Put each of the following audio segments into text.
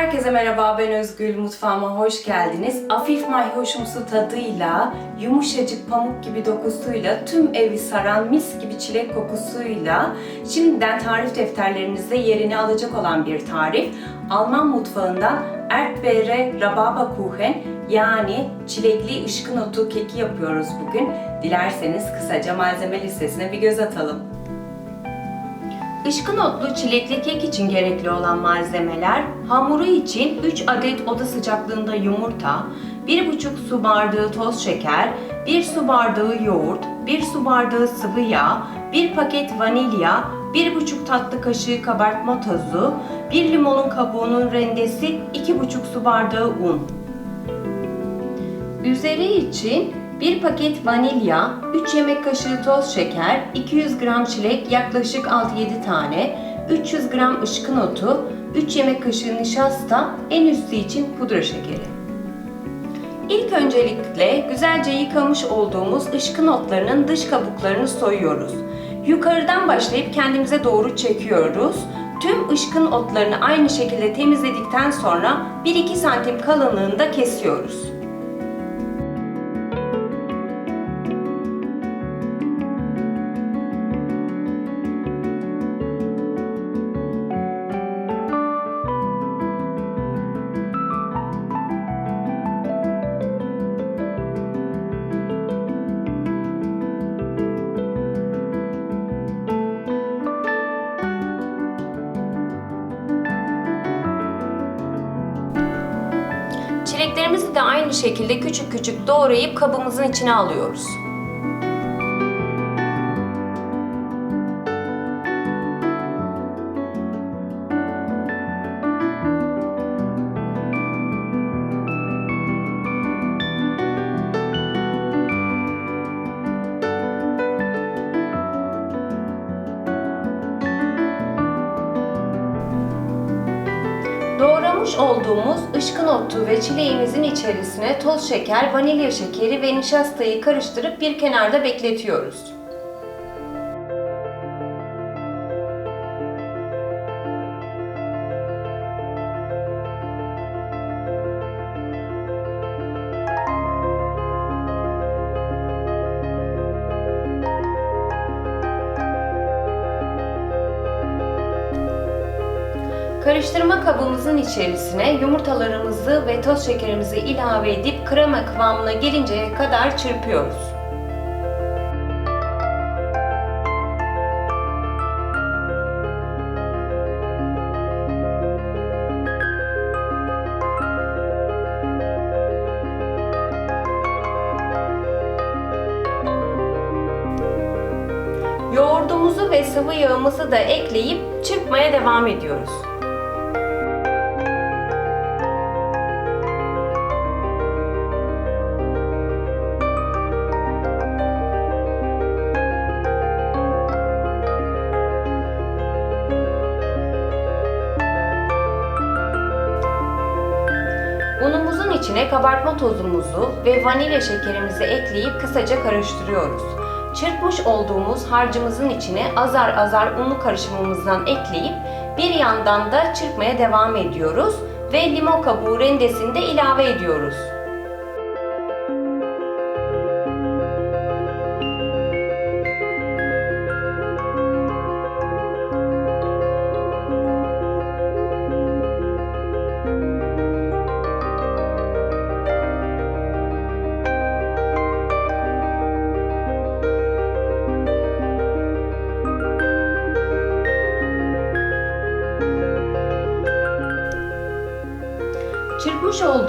Herkese merhaba, ben Özgül. Mutfağıma hoş geldiniz. Hafif mayhoşumsu tadıyla, yumuşacık pamuk gibi dokusuyla, tüm evi saran mis gibi çilek kokusuyla, şimdiden tarif defterlerinizde yerini alacak olan bir tarif. Alman mutfağından Erdbeere Rhabarber Kuchen yani çilekli ışkın otu keki yapıyoruz bugün. Dilerseniz kısaca malzeme listesine bir göz atalım. Işkın otlu çilekli kek için gerekli olan malzemeler hamuru için 3 adet oda sıcaklığında yumurta, 1,5 su bardağı toz şeker, 1 su bardağı yoğurt, 1 su bardağı sıvı yağ, 1 paket vanilya, 1,5 tatlı kaşığı kabartma tozu, 1 limonun kabuğunun rendesi, 2,5 su bardağı un. Üzeri için 1 paket vanilya, 3 yemek kaşığı toz şeker, 200 gram çilek yaklaşık 6-7 tane, 300 gram ışkın otu, 3 yemek kaşığı nişasta, en üstü için pudra şekeri. İlk öncelikle güzelce yıkamış olduğumuz ışkın otlarının dış kabuklarını soyuyoruz. Yukarıdan başlayıp kendimize doğru çekiyoruz. Tüm ışkın otlarını aynı şekilde temizledikten sonra 1-2 santim kalınlığında kesiyoruz. Çileklerimizi de aynı şekilde küçük küçük doğrayıp kabımızın içine alıyoruz. Doğramış olduğumuz ışkın otu ve çileğimizin içerisine toz şeker, vanilya şekeri ve nişastayı karıştırıp bir kenarda bekletiyoruz. Karıştırma kabımızın içerisine yumurtalarımızı ve toz şekerimizi ilave edip krema kıvamına gelinceye kadar çırpıyoruz. Yoğurdumuzu ve sıvı yağımızı da ekleyip çırpmaya devam ediyoruz. Unumuzun içine kabartma tozumuzu ve vanilya şekerimizi ekleyip kısaca karıştırıyoruz. Çırpmış olduğumuz harcımızın içine azar azar unlu karışımımızdan ekleyip bir yandan da çırpmaya devam ediyoruz ve limon kabuğu rendesini de ilave ediyoruz.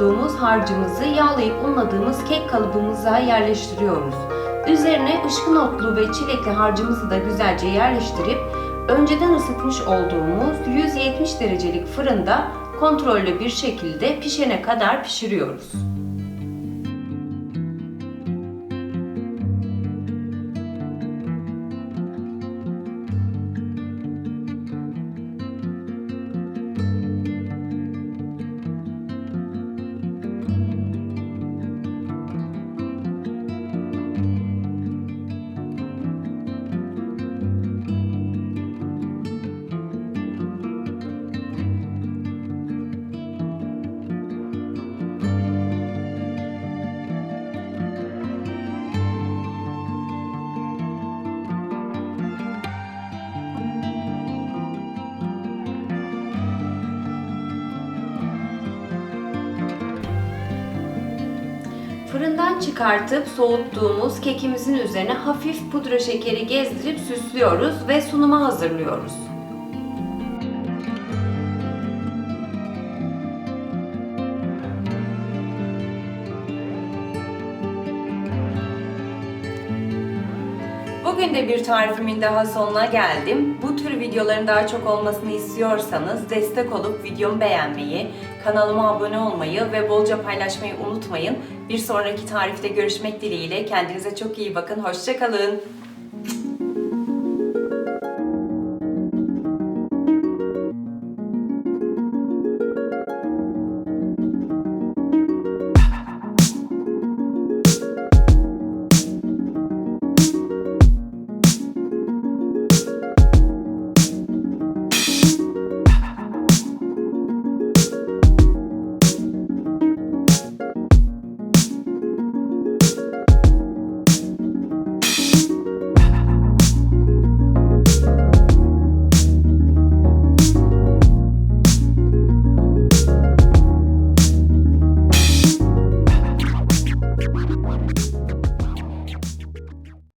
Olduğumuz harcımızı yağlayıp unladığımız kek kalıbımıza yerleştiriyoruz. Üzerine ışkın otlu ve çilekli harcımızı da güzelce yerleştirip önceden ısıtmış olduğumuz 170 derecelik fırında kontrollü bir şekilde pişene kadar pişiriyoruz. Fırından çıkartıp soğuttuğumuz kekimizin üzerine hafif pudra şekeri gezdirip süslüyoruz ve sunuma hazırlıyoruz. Bugün de bir tarifimin daha sonuna geldim. Bu tür videoların daha çok olmasını istiyorsanız destek olup videomu beğenmeyi, kanalıma abone olmayı ve bolca paylaşmayı unutmayın. Bir sonraki tarifte görüşmek dileğiyle. Kendinize çok iyi bakın. Hoşçakalın.